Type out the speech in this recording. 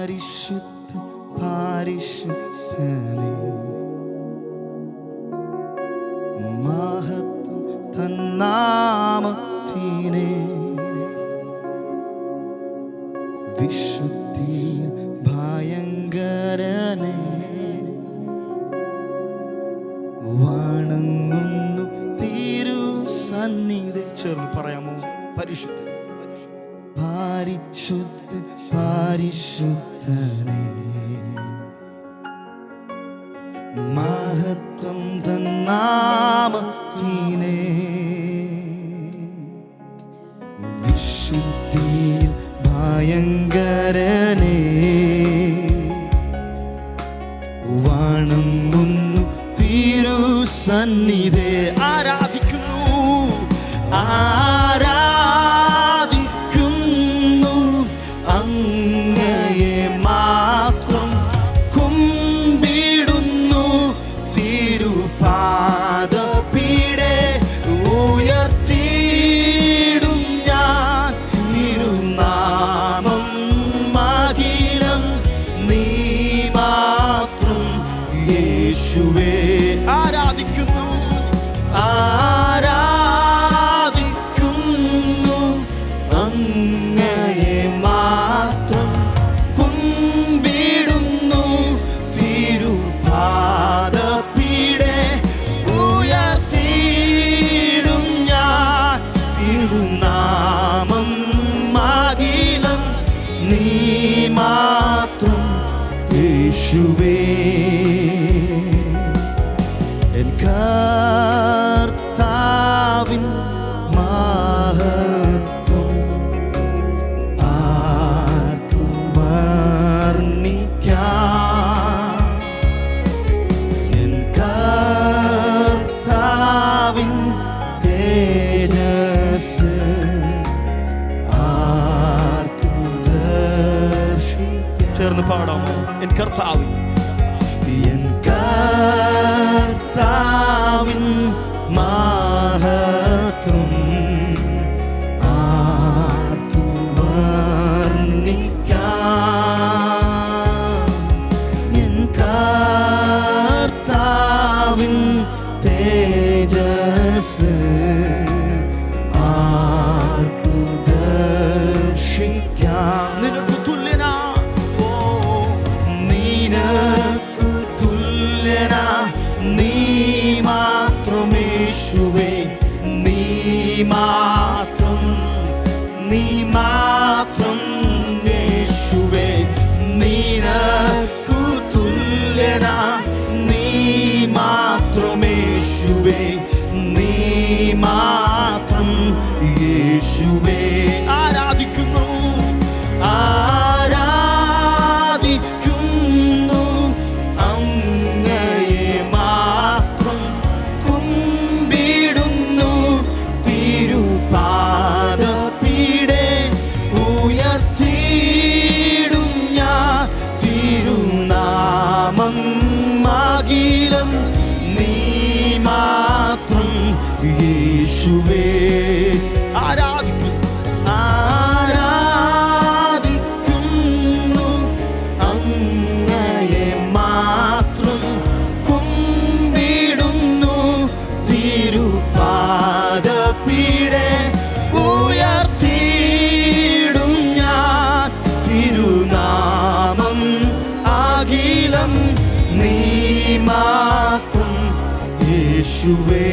പരിശുദ്ധ പരിശുദ്ധനെ. മഹത്വം തന്നാമത്തിനെ. വിശുദ്ധിയിൽ ഭയങ്കരനെ. വണങ്ങുന്നു തിരു സന്നിധി ചേർന്ന് പറയാമോ? പരിശുദ്ധ പരിശുദ്ധ പരിശുദ്ധനെ. മഹത്വം തന്നാമത്തിനെ. വിശുദ്ധിയിൽ ഭയങ്കരനെ. വണങ്ങുന്നു തിരുസന്നിധെ. യേശുവേ. ആരാധിക്കുന്നു. ആരാധിക്കുന്നു. അങ്ങയെ മാത്രം കുമ്പിടുന്നു. തിരുപാദപീടെ ഉയർത്തിയിടും ഞാൻ. തിരുനാമം മകിലം നീ മാത്രം. യേശുവേ. ചേർന്ന് പാടാമോ? എൻ കർത്താവിൻ. എൻ കർത്താവിൻ മാഹത്വം തേജസ് ആർക്കു ദർശിക്കാം. നിനക്കു നീ മാത്രം യേശുവേ. യേശുവേ. ആരാധിക്കുന്നു. അങ്ങയെ മാത്രം ഞാൻ. തിരുനാമം നീ മാത്രം യേശുവേ.